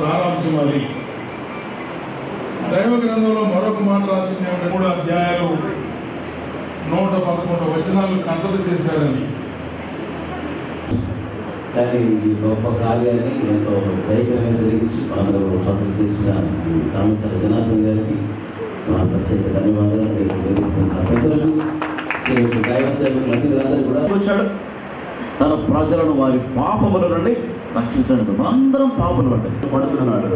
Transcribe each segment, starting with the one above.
సారాంశం అది. దైవ గ్రంథంలో మరొక మాట రాసింది ఏమంటే మూడు అధ్యాయాలు నూట పదకొండు వచనాలు కంటత చేశారని. కానీ ఈ గొప్ప కార్యాన్ని ఎంతో దైవంగా జరిగించి మనందరూ చోట్ల చేసిన కామేశ్వర జనార్దన్ గారికి మన ప్రత్యేక ధన్యవాదాలు తెలియజేస్తున్నా పెద్దలకు దైవ సేవకులు అందరికీ కూడా వచ్చాడు తన ప్రజలను వారి పాపముల నుండి రక్షించండి మనందరం పాపలు పడ్డాయి పడుతున్నాడు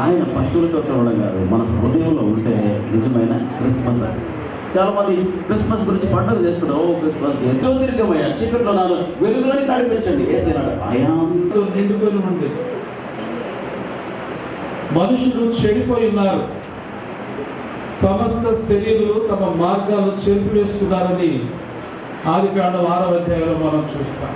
ఆయన పశువుల చోట్ల ఉండడం కాదు మన హృదయంలో ఉంటే నిజమైన క్రిస్మస్ అది. చాలా మంది క్రిస్మస్ గురించి పండుగ చేసుకుంటారు ఓ క్రిస్మస్ ఎంతో దీర్ఘమయ్యా చీకట్లో నాలుగు వెలుగులోని నడిపించండి వేసేనాడు ఆయన నిండుకొని ఉంది మనుషులు చెడిపోయి ఉన్నారు. సమస్త శరీరులు తమ మార్గాలు చెరిపివేసుకున్నారని ఆది కాండం ఆరవ అధ్యాయంలో మనం చూస్తాం.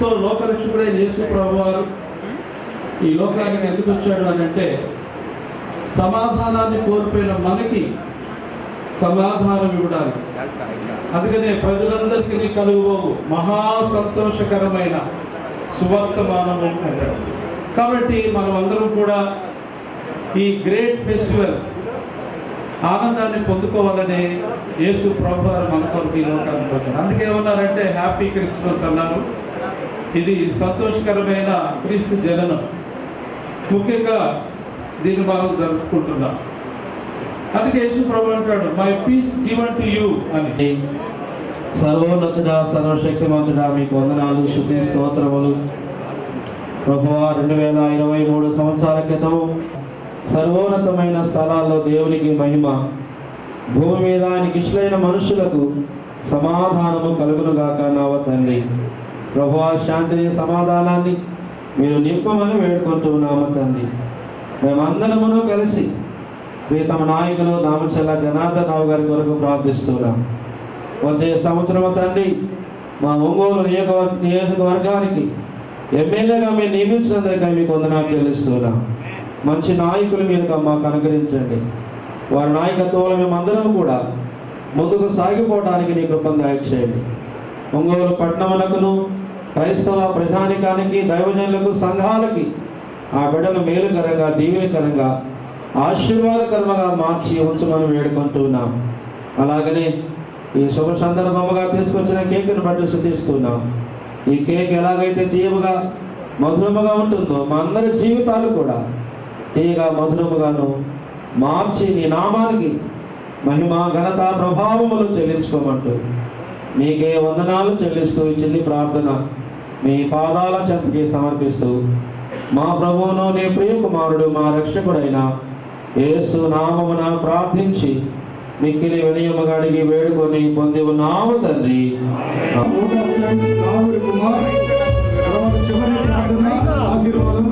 సో లోకరక్షకుడైన యేసు ప్రభు వారు ఈ లోకానికి ఎందుకు వచ్చాడు అని అంటే సమాధానాన్ని కోల్పోయిన మనకి సమాధానం ఇవ్వడానికి. అందుకనే ప్రజలందరికీ కలుగుబోవు మహా సంతోషకరమైన సువర్తమానము అంటారు. కాబట్టి మనం అందరం కూడా ఈ గ్రేట్ ఫెస్టివల్ ఆనందాన్ని పొందుకోవాలని యేసు ప్రభు మన కొరకు ఈ లోకానికి వచ్చారు. అందుకే హ్యాపీ క్రిస్మస్ అన్నారు. ఇది సంతోషకరమైన క్రీస్తు జననం. ముఖ్యంగా దీన్ని మనం జరుపుకుంటున్నాం. అందుకే యేసు ప్రభు అంటాడు my peace given to you అని. సర్వోన్నతుడా సర్వశక్తిమంతుడా మీకు వందనాలు శుద్ధి స్తోత్రములు. ప్రభువా రెండు వేల ఇరవై మూడు సంవత్సరాల క్రితము సర్వోన్నతమైన స్థలాల్లో దేవునికి మహిమ భూమి మీద ఆయనకి ఇష్టమైన మనుషులకు సమాధానము కలుగునుగాక నావ తండ్రి. ప్రభువా శాంతిని సమాధానాన్ని మీరు నింపమని వేడుకుంటున్నాము తండ్రి. మేమందరమును కలిసి ప్రీతమ నాయకులు దామచల్ల జనార్దన్ రావు గారి కొరకు ప్రార్థిస్తున్నాం. వచ్చే సంవత్సరం తండ్రి మా ఒంగోలు నియోజక నియోజకవర్గానికి ఎమ్మెల్యేగా మీరు నియమించినందుకు మీకు వందనాలు చెల్లిస్తున్నాం. మంచి నాయకులు మీరు మాకు అనుగ్రహించండి. వారి నాయకత్వంలో మేమందరం కూడా ముందుకు సాగిపోవడానికి నీ కృపను దయచేయండి. ఒంగోలు పట్టణమునకును క్రైస్తవ ప్రజానికానికి దైవజనులకు సంఘాలకి ఆ బిడ్డలు మేలుకరంగా దీవెనకరంగా ఆశీర్వాదకరంగా మార్చి ఉంచమని వేడుకుంటున్నాం. అలాగనే ఈ శుభ సందర్భముగా తీసుకొచ్చిన కేక్ను బట్టి శుద్ధిస్తున్నాం. ఈ కేక్ ఎలాగైతే తీయముగా మధురముగా ఉంటుందో మా అందరి జీవితాలు కూడా తీయగా మధురముగాను మార్చి నీ నామానికి మహిమ ఘనత ప్రభావములు చెల్లించుకోమంటుంది మీకే వందనాలు చెల్లిస్తూ ఈ చిన్ని ప్రార్థన. మీ పాదాల చెంతకి సమర్పిస్తూ మా ప్రభువును నీ ప్రియ కుమారుడు మా రక్షకుడైన యేసు నామమున ప్రార్థించి మిక్కిలి వినయముగా అడిగి వేడుకొని పొంది ఉన్నాము తండ్రి. చివరి ప్రార్థన ఆశీర్వాదం.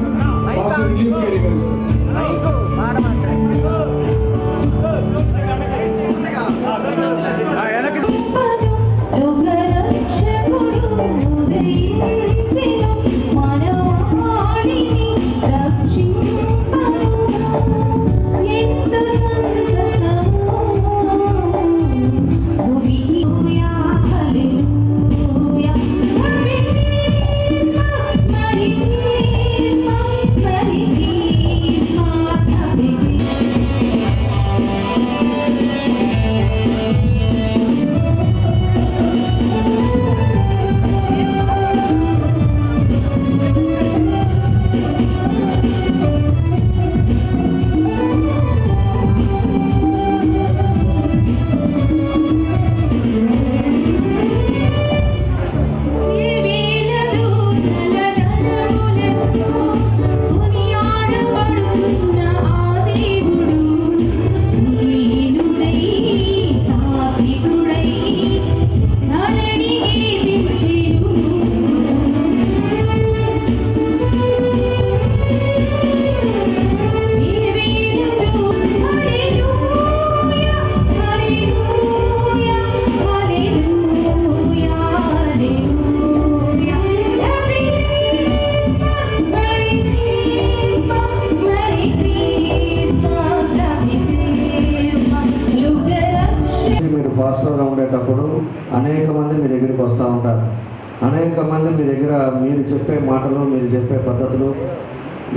చెప్పే మాటలు మీరు చెప్పే పద్ధతులు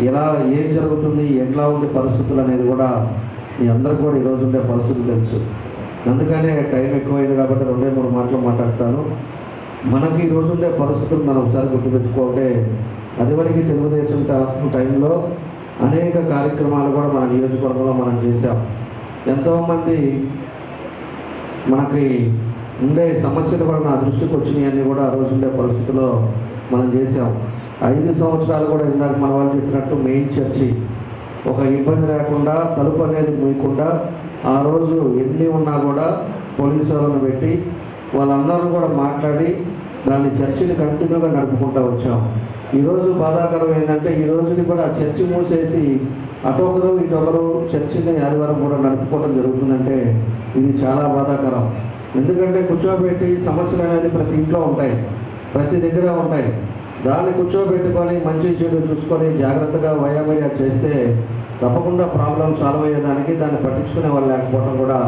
ఎలా ఏం జరుగుతుంది ఎట్లా ఉండే పరిస్థితులు అనేది కూడా మీ అందరికి కూడా ఈరోజు ఉండే పరిస్థితులు తెలుసు. అందుకనే టైం ఎక్కువైంది కాబట్టి రెండే మూడు మాటలు మాట్లాడతాను. మనకి ఈరోజు ఉండే పరిస్థితులు మనం ఒకసారి గుర్తుపెట్టుకుంటే అదివరకు తెలుగుదేశం టైంలో అనేక కార్యక్రమాలు కూడా మన నియోజకవర్గంలో మనం చేశాం. ఎంతోమంది మనకి ఉండే సమస్యలు కూడా నా దృష్టికి వచ్చినాయి అన్నీ కూడా ఆ రోజు ఉండే పరిస్థితుల్లో మనం చేసాం ఐదు సంవత్సరాలు కూడా ఇందాక మన వాళ్ళు చెప్పినట్టు మెయిన్ చర్చి ఒక ఇబ్బంది లేకుండా తలుపు అనేది మూయకుండా ఆ రోజు ఎన్ని ఉన్నా కూడా పోలీసు వాళ్ళని పెట్టి వాళ్ళందరూ కూడా మాట్లాడి దాన్ని చర్చిని కంటిన్యూగా నడుపుకుంటూ వచ్చాం. ఈరోజు బాధాకరం ఏంటంటే ఈ రోజుని కూడా ఆ చర్చి మూసేసి అటొకరు ఇటొకరు చర్చిని ఆదివారం కూడా నడుపుకోవడం జరుగుతుందంటే ఇది చాలా బాధాకరం. ఎందుకంటే కూర్చోబెట్టి సమస్యలు అనేది ప్రతి ఇంట్లో ఉంటాయి. ప్రతి దగ్గర ఉంటాయి. దాన్ని కూర్చోబెట్టుకొని మంచి చెడు చూసుకొని జాగ్రత్తగా వయామర్యా చేస్తే తప్పకుండా ప్రాబ్లం సాల్వ్ అయ్యేదానికి దాన్ని పట్టించుకునే వాళ్ళు లేకపోవడం కూడా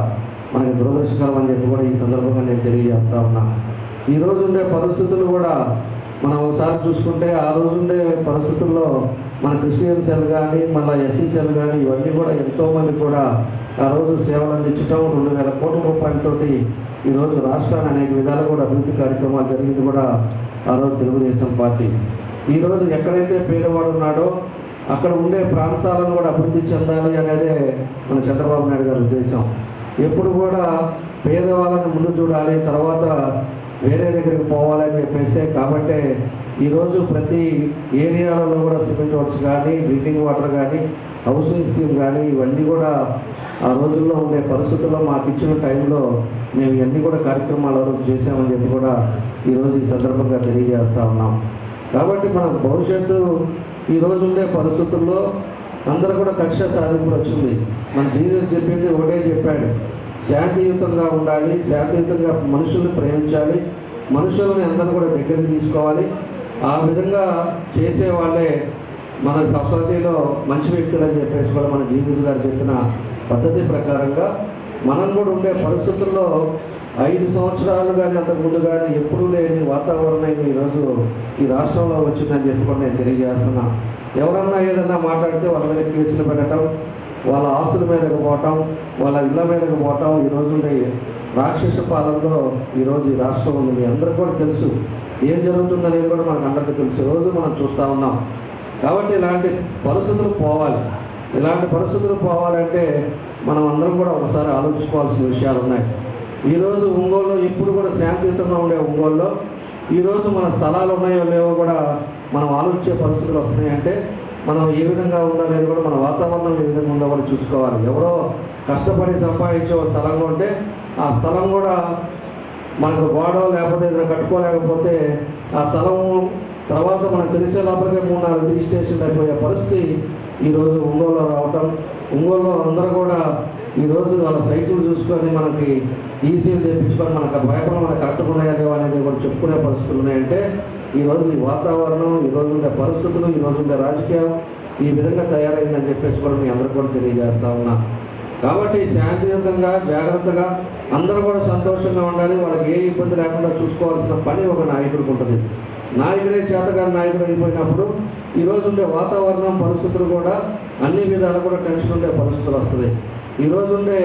మనకి దురదృష్టకరం అని చెప్పి కూడా ఈ సందర్భంగా నేను తెలియజేస్తా ఉన్నా. ఈ రోజు ఉండే పరిస్థితులు కూడా మనం ఒకసారి చూసుకుంటే ఆ రోజు ఉండే పరిస్థితుల్లో మన క్రిస్టియన్ సెల్ కానీ మళ్ళీ ఎస్సీ సెల్ కానీ ఇవన్నీ కూడా ఎంతోమంది కూడా ఆ రోజు సేవలు అందించడం రెండు వేల కోట్ల రూపాయలతోటి ఈరోజు రాష్ట్రాన్ని అనేక విధాలు కూడా అభివృద్ధి కార్యక్రమాలు జరిగింది కూడా ఆ రోజు తెలుగుదేశం పార్టీ. ఈరోజు ఎక్కడైతే పేదవాడు ఉన్నాడో అక్కడ ఉండే ప్రాంతాలను కూడా అభివృద్ధి చెందాలి అనేదే మన చంద్రబాబు నాయుడు గారి ఉద్దేశం. ఎప్పుడు కూడా పేదవాళ్ళని ముందు చూడాలి తర్వాత వేరే దగ్గరికి పోవాలని చెప్పేసి కాబట్టి ఈరోజు ప్రతి ఏరియాలలో కూడా సిమెంట్ వర్క్స్ కానీ డ్రింకింగ్ వాటర్ కానీ హౌసింగ్ స్కీమ్ కానీ ఇవన్నీ కూడా ఆ రోజుల్లో ఉండే పరిస్థితుల్లో మాకు ఇచ్చిన టైంలో మేము ఇవన్నీ కూడా కార్యక్రమాల వరకు చేశామని చేసామని చెప్పి కూడా ఈరోజు ఈ సందర్భంగా తెలియజేస్తూ ఉన్నాం. కాబట్టి మన భవిష్యత్తు ఈరోజు ఉండే పరిస్థితుల్లో అందరూ కూడా కక్ష సాధింపులు వచ్చింది మన జీసస్ చెప్పింది ఒకటే చెప్పాడు. శాంతియుతంగా ఉండాలి శాంతియుతంగా మనుషుల్ని ప్రేమించాలి మనుషులను అందరూ కూడా దగ్గరికి తీసుకోవాలి. ఆ విధంగా చేసే వాళ్ళే మన సొసైటీలో మంచి వ్యక్తులు అని చెప్పేసి కూడా మన జీసస్ గారు చెప్పిన పద్ధతి ప్రకారంగా మనం కూడా ఉండే పరిస్థితుల్లో ఐదు సంవత్సరాలు కానీ అంతకుముందు కానీ ఎప్పుడూ లేని వాతావరణం ఈరోజు ఈ రాష్ట్రంలో వచ్చిందని చెప్పి కూడా నేను తెలియజేస్తున్నా. ఎవరన్నా ఏదన్నా మాట్లాడితే వాళ్ళ మీద కేసులు పెట్టడం వాళ్ళ ఆస్తుల మీదకి పోవటం వాళ్ళ ఇళ్ళ మీదకి పోవటం ఈరోజు రాక్షస పాలనలో ఈరోజు ఈ రాష్ట్రం ఉంది. మీ అందరికీ కూడా తెలుసు. ఏం జరుగుతుందనేది కూడా మనకు అందరికీ తెలుసు. రోజు మనం చూస్తూ ఉన్నాం. కాబట్టి ఇలాంటి పరిస్థితులు పోవాలి. ఇలాంటి పరిస్థితులు పోవాలంటే మనం అందరం కూడా ఒకసారి ఆలోచించుకోవాల్సిన విషయాలు ఉన్నాయి. ఈరోజు ఒంగోలులో ఎప్పుడు కూడా శాంతియుతంగా ఉండే ఒంగోలులో ఈరోజు మన స్థలాలు ఉన్నాయో లేవో కూడా మనం ఆలోచించే పరిస్థితులు వస్తున్నాయంటే మనం ఏ విధంగా ఉందనేది కూడా మన వాతావరణం ఏ విధంగా ఉందో కూడా చూసుకోవాలి. ఎవరో కష్టపడి సంపాదించే ఒక స్థలం ఉంటే ఆ స్థలం కూడా మనకు వాడో లేకపోతే ఏదైనా కట్టుకోలేకపోతే ఆ స్థలం తర్వాత మనకు తెలిసే లోపలికే మూడు నాలుగు రిజిస్ట్రేషన్ అయిపోయే పరిస్థితి ఈరోజు ఒంగోలులో రావటం. ఒంగోలులో అందరూ కూడా ఈరోజు వాళ్ళ సైట్లు చూసుకొని మనకి ఈసీలు తెప్పించుకొని మనకు భయపడ మనకు కట్టుకున్నాయా లేవా అనేది కూడా చెప్పుకునే పరిస్థితులు ఉన్నాయంటే ఈరోజు ఈ వాతావరణం ఈరోజు ఉండే పరిస్థితులు ఈరోజు ఉండే రాజకీయం ఈ విధంగా తయారైందని చెప్పేసి కూడా మీ అందరూ కూడా తెలియజేస్తా ఉన్నా. కాబట్టి శాంతియుతంగా జాగ్రత్తగా అందరూ కూడా సంతోషంగా ఉండాలి. వాళ్ళకి ఏ ఇబ్బంది లేకుండా చూసుకోవాల్సిన పని ఒక నాయకుడికి ఉంటుంది. నాయకుడే చేతగా నాయకుడు అయిపోయినప్పుడు ఈరోజు ఉండే వాతావరణం పరిస్థితులు కూడా అన్ని విధాలు కూడా టెన్షన్ ఉండే పరిస్థితులు వస్తుంది. ఈరోజు ఉండే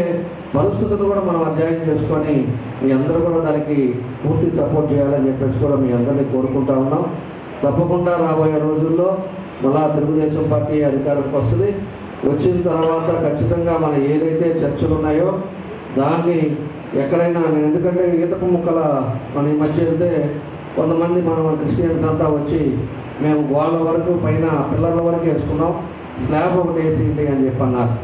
పరిస్థితులు కూడా మనం అధ్యయనం చేసుకొని మీ అందరూ కూడా దానికి పూర్తి సపోర్ట్ చేయాలని చెప్పేసి కూడా మీ అందరినీ కోరుకుంటా ఉన్నాం. తప్పకుండా రాబోయే రోజుల్లో మళ్ళా తెలుగుదేశం పార్టీ అధికారంకి వస్తుంది. వచ్చిన తర్వాత ఖచ్చితంగా మన ఏదైతే చర్చలు ఉన్నాయో దాన్ని ఎక్కడైనా నేను ఎందుకంటే ఈతపు ముక్కల మన ఈ మధ్య వెళ్తే కొంతమంది మనం క్రిస్టియన్స్ అంతా వచ్చి మేము గోళ్ళ వరకు పైన పిల్లల వరకు వేసుకున్నాం. స్లాబ్ ఒకటి వేసింది అని చెప్పి అన్నారు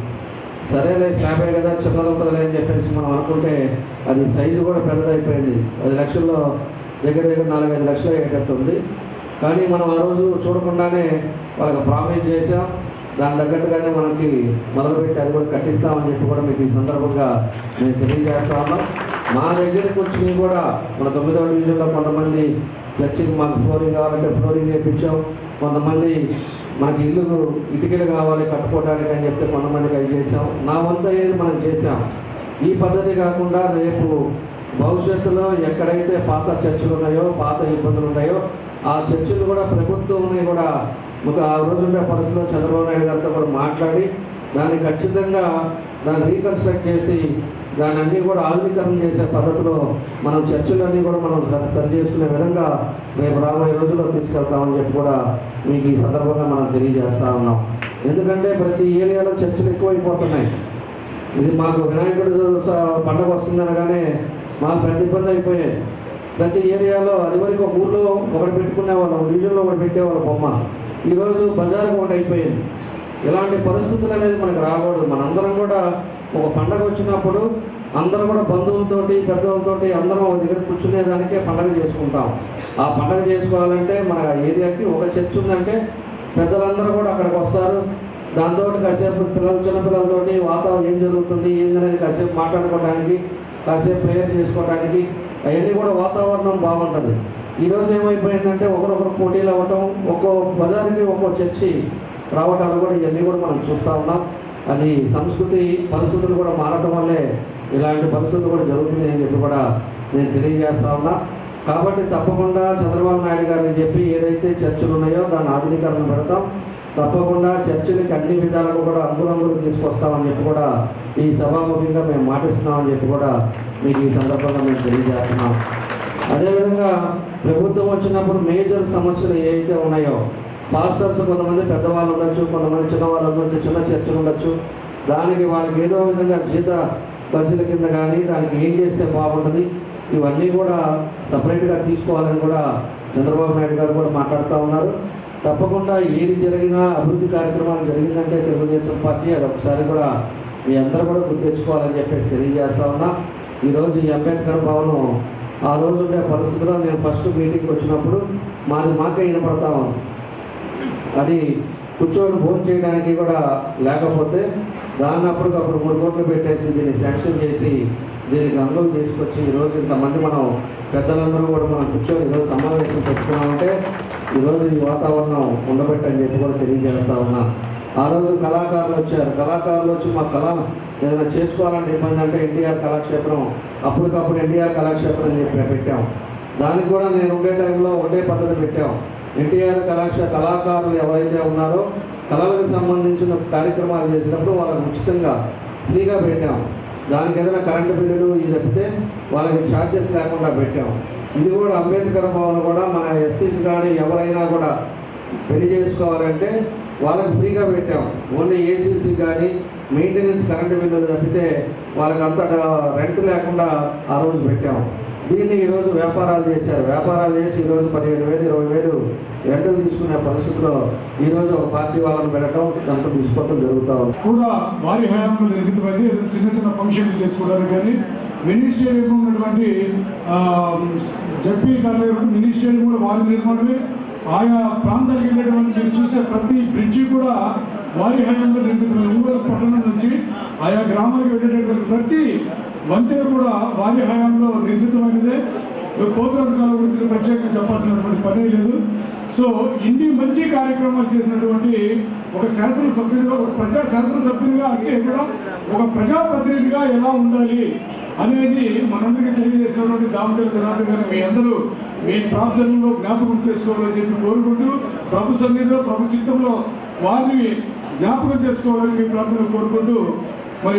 సరేలే స్లాబే కదా చిన్నది ఉంటుందిలే అని చెప్పేసి మనం అనుకుంటే అది సైజు కూడా పెద్దదైపోయింది. పది లక్షల్లో దగ్గర దగ్గర నాలుగైదు లక్షలు అయ్యేటట్టు ఉంది. కానీ మనం ఆ రోజు చూడకుండానే వాళ్ళకి ప్రామిస్ చేసాం దాని తగ్గట్టుగానే మనకి మొదలుపెట్టి అది కూడా కట్టిస్తామని చెప్పి కూడా మీకు ఈ సందర్భంగా మేము తెలియజేస్తా ఉన్నాం. మా దగ్గరికి వచ్చి కూడా మన తొమ్మిదవ డివిజన్లో కొంతమంది చర్చికి మాకు ఫ్లోరింగ్ కావాలంటే ఫ్లోరింగ్ చేయించాం కొంతమంది మనకి ఇల్లు ఇటుకలు కావాలి కట్టుకోవడానికి అని చెప్తే కొంతమందికి అవి చేసాం నా వంతు ఏది మనం చేసాం ఈ పద్ధతి కాకుండా రేపు భవిష్యత్తులో ఎక్కడైతే పాత చర్చలు ఉన్నాయో పాత ఇబ్బందులు ఉన్నాయో ఆ చర్చలు కూడా ప్రభుత్వం కూడా ఒక ఆ రోజుండే పరిస్థితిలో చంద్రబాబు నాయుడు గారితో కూడా మాట్లాడి దాన్ని ఖచ్చితంగా దాన్ని రీకన్స్ట్రక్ట్ చేసి దాన్ని అన్నీ కూడా ఆధునీకరణ చేసే పద్ధతిలో మనం చర్చలన్నీ కూడా మనం సరి- చేసుకునే విధంగా రేపు రాబోయే రోజుల్లో తీసుకెళ్తామని చెప్పి కూడా మీకు ఈ సందర్భంగా మనం తెలియజేస్తా ఉన్నాం. ఎందుకంటే ప్రతి ఏరియాలో చర్చలు ఎక్కువైపోతున్నాయి. ఇది మాకు వినాయకుడు స- పండగ వస్తుందనగానే మాకు పెద్ద ఇబ్బంది అయిపోయేది ప్రతి ఏరియాలో అది వరకు ఒక ఊళ్ళో ఒకటి పెట్టుకునే వాళ్ళం ఒక డివిజన్లో ఒకటి పెట్టేవాళ్ళం బొమ్మ. ఈరోజు బజార్కి ఒకటి అయిపోయింది. ఇలాంటి పరిస్థితులు అనేది మనకు రాకూడదు. మనందరం కూడా ఒక పండగ వచ్చినప్పుడు అందరూ కూడా బంధువులతోటి పెద్దవాళ్ళతోటి అందరం ఒక దగ్గర కూర్చునేదానికే పండగ చేసుకుంటాం. ఆ పండగ చేసుకోవాలంటే మన ఏరియాకి ఒక చర్చ్ ఉందంటే పెద్దలందరూ కూడా అక్కడికి వస్తారు. దాంతో కాసేపు పిల్లలు చిన్నపిల్లలతోటి వాతావరణం ఏం జరుగుతుంది ఏందనేది కాసేపు మాట్లాడుకోవడానికి కాసేపు ప్రేయర్ చేసుకోవడానికి అవన్నీ కూడా వాతావరణం బాగుంటుంది. ఈరోజు ఏమైపోయిందంటే ఒకరొకరు పోటీలు అవ్వటం ఒక్కో బజార్కి ఒక్కో చర్చి రావటాలు కూడా ఇవన్నీ కూడా మనం చూస్తూ ఉన్నాం. అది సంస్కృతి పరిస్థితులు కూడా మారటం వల్లే ఇలాంటి పరిస్థితులు కూడా జరుగుతుంది అని చెప్పి కూడా నేను తెలియజేస్తా ఉన్నా. కాబట్టి తప్పకుండా చంద్రబాబు నాయుడు గారిని చెప్పి ఏదైతే చర్చలు ఉన్నాయో దాన్ని ఆధునీకరణ పెడతాం. తప్పకుండా చర్చలకి అన్ని విధాలకు కూడా అనుగుణంగా తీసుకొస్తామని చెప్పి కూడా ఈ సభాముఖంగా మేము మాటిస్తున్నామని చెప్పి కూడా మీకు ఈ సందర్భంగా మేము తెలియజేస్తున్నాం. అదేవిధంగా ప్రభుత్వం వచ్చినప్పుడు మేజర్ సమస్యలు ఏవైతే ఉన్నాయో పాస్టర్స్ కొంతమంది పెద్దవాళ్ళు ఉండొచ్చు కొంతమంది చిన్నవాళ్ళు ఉండొచ్చు చిన్న చర్చలు ఉండొచ్చు. దానికి వాళ్ళకి ఏదో విధంగా జీత బడ్జెట్ కింద కానీ దానికి ఏం చేస్తే బాగుంటుంది ఇవన్నీ కూడా సపరేట్గా తీసుకోవాలని కూడా చంద్రబాబు నాయుడు గారు కూడా మాట్లాడుతూ ఉన్నారు. తప్పకుండా ఏది జరిగినా అభివృద్ధి కార్యక్రమాలు జరిగిందంటే తెలుగుదేశం పార్టీ అది ఒకసారి కూడా మీ అందరూ కూడా గుర్తు తెచ్చుకోవాలని చెప్పేసి తెలియజేస్తా ఉన్నా. ఈరోజు ఈ అంబేద్కర్ భవనం ఆ రోజు ఉండే పరిస్థితుల్లో నేను ఫస్ట్ మీటింగ్కి వచ్చినప్పుడు మాది మాకే వినపడతా ఉంది. అది కూర్చొని భోజనం చేయడానికి కూడా లేకపోతే దాన్ని అప్పటికప్పుడు మూడు కోట్లు పెట్టేసి దీన్ని శాంక్షన్ చేసి దీనికి అనుమతి తీసుకొచ్చి ఈరోజు ఇంతమంది మనం పెద్దలందరూ కూడా మనం కూర్చొని ఈరోజు సమావేశం పెట్టుకున్నామంటే ఈరోజు ఈ వాతావరణం ఉండబెట్టని చెప్పి కూడా తెలియజేస్తా ఉన్నా. ఆ రోజు కళాకారులు వచ్చారు. కళాకారులు వచ్చి మా కళ ఏదైనా చేసుకోవాలంటే ఇబ్బంది అంటే ఎన్టీఆర్ కళాక్షేత్రం అప్పటికప్పుడు ఎన్టీఆర్ కళాక్షేత్రం అని చెప్పి పెట్టాం. దానికి కూడా నేను ఉండే టైంలో ఒకటే పద్ధతి పెట్టాం. ఎన్టీఆర్ కళాక్ష కళాకారులు ఎవరైతే ఉన్నారో కళలకు సంబంధించిన కార్యక్రమాలు చేసినప్పుడు వాళ్ళకు ఉచితంగా ఫ్రీగా పెట్టాం. దానికి ఏదైనా కరెంటు బిల్లులు ఇది తప్పితే వాళ్ళకి ఛార్జెస్ లేకుండా పెట్టాం. ఇది కూడా అంబేద్కర్ భవన్ కూడా మన ఎస్సీస్ కానీ ఎవరైనా కూడా పెళ్ళి చేసుకోవాలంటే వాళ్ళకి ఫ్రీగా పెట్టాం. ఓన్లీ ఏసీసీ కానీ మెయింటెనెన్స్ కరెంటు బిల్లులు తప్పితే వాళ్ళకి అంత రెంట్ లేకుండా ఆ రోజు పెట్టాం. దీన్ని ఈరోజు వ్యాపారాలు చేశారు. వ్యాపారాలు చేసి ఈరోజు పదిహేను వేలు ఇరవై వేలు రెంట్లు తీసుకునే పరిస్థితిలో ఈరోజు ఒక పార్టీ వాళ్ళని పెట్టడం దాంట్లో తీసుకోవడం జరుగుతూ ఉంది. కూడా వారి హయాంలో నిర్మితమైంది. చిన్న చిన్న ఫంక్షన్లు చేసుకోవడానికి కానీ మినీ స్టేడియం ఉన్నటువంటి జడ్పీ కాలేజ్ మినీ స్టేడియం కూడా వారి నిర్మాణమే. ఆయా ప్రాంతానికి వెళ్ళేటువంటి మీరు చూసే ప్రతి బ్రిడ్జి కూడా వారి హయాంలో నిర్మితమైన ఊరు పట్టణం నుంచి ఆయా గ్రామాలకు వెళ్ళేటటువంటి ప్రతి వంతెన కూడా వారి హయాంలో నిర్మితమైనదే. పోతురాజు కాలం గురించి ప్రత్యేకంగా చెప్పాల్సినటువంటి పనే లేదు. సో ఇన్ని మంచి కార్యక్రమాలు చేసినటువంటి ఒక శాసనసభ్యుడిగా ఒక ప్రజా శాసనసభ్యుడిగా అంటే కూడా ఒక ప్రజాప్రతినిధిగా ఎలా ఉండాలి అనేది మనందరికీ తెలియజేసినటువంటి దామచల జనార్దన్ గారు మీ అందరూ మీ ప్రార్థనలో జ్ఞాపకం చేసుకోవాలని చెప్పి కోరుకుంటూ ప్రభు సన్నిధిలో ప్రభు చిత్తంలో వారిని జ్ఞాపకం చేసుకోవాలని మీ ప్రార్థన కోరుకుంటూ